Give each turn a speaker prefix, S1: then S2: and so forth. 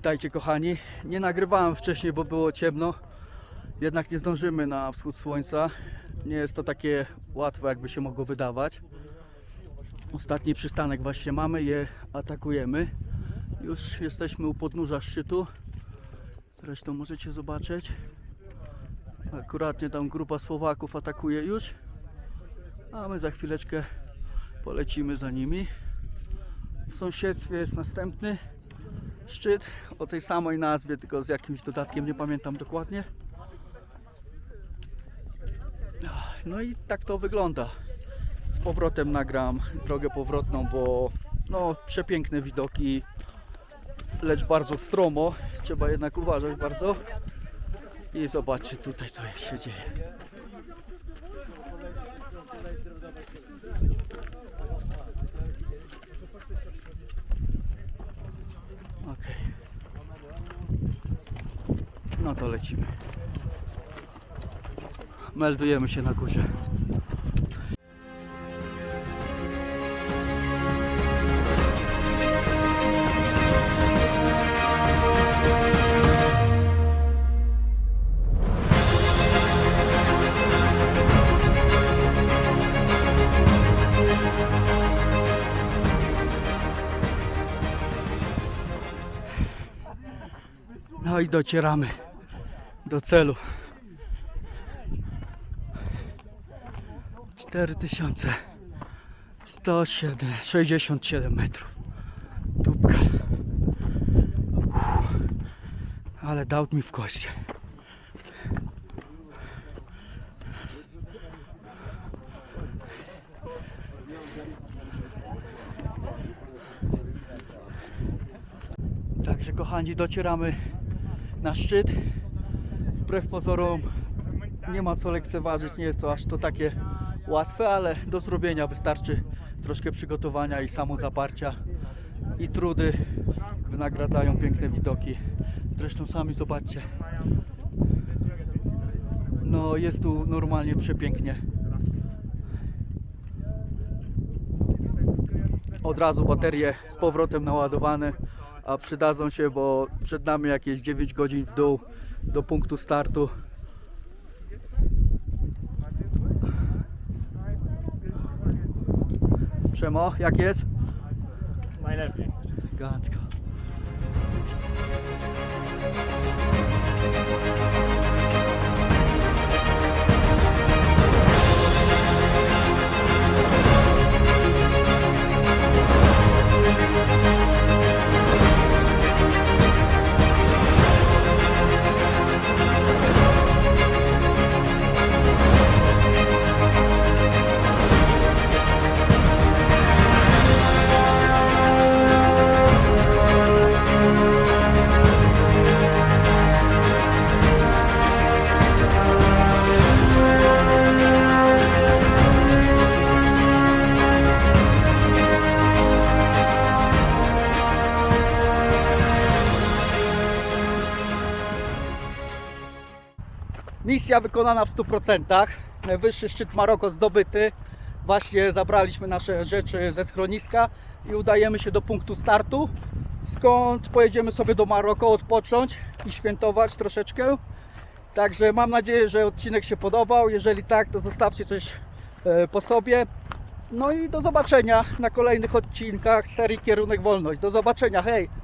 S1: Witajcie kochani. Nie nagrywałem wcześniej, bo było ciemno. Jednak nie zdążymy na wschód słońca. Nie jest to takie łatwe, jakby się mogło wydawać. Ostatni przystanek właśnie mamy, je atakujemy. Już jesteśmy u podnóża szczytu. Zresztą możecie zobaczyć. Akuratnie tam grupa Słowaków atakuje już. A my za chwileczkę polecimy za nimi. W sąsiedztwie jest następny szczyt o tej samej nazwie, tylko z jakimś dodatkiem, nie pamiętam dokładnie. No i tak to wygląda. Z powrotem nagram drogę powrotną, bo no przepiękne widoki, lecz bardzo stromo. Trzeba jednak uważać bardzo. I zobaczcie tutaj co się dzieje. Okej. No to lecimy. Meldujemy się na górze. No i docieramy do celu. 4167 metrów. Dupka. Ale dał mi w kości. Także kochani, docieramy na szczyt. Wbrew pozorom nie ma co lekceważyć, nie jest to aż to takie łatwe, ale do zrobienia wystarczy troszkę przygotowania i samozaparcia i trudy wynagradzają piękne widoki. Zresztą sami zobaczcie. No jest tu normalnie przepięknie. Od razu baterie z powrotem naładowane, a przydadzą się, bo przed nami jakieś 9 godzin w dół do punktu startu. Przemo, jak jest?
S2: Najlepiej.
S1: Elegancko. Misja wykonana w 100%. Najwyższy szczyt Maroko zdobyty. Właśnie zabraliśmy nasze rzeczy ze schroniska i udajemy się do punktu startu, skąd pojedziemy sobie do Maroko odpocząć i świętować troszeczkę. Także mam nadzieję, że odcinek się podobał. Jeżeli tak, to zostawcie coś e, po sobie. No i do zobaczenia na kolejnych odcinkach serii Kierunek Wolność. Do zobaczenia, hej!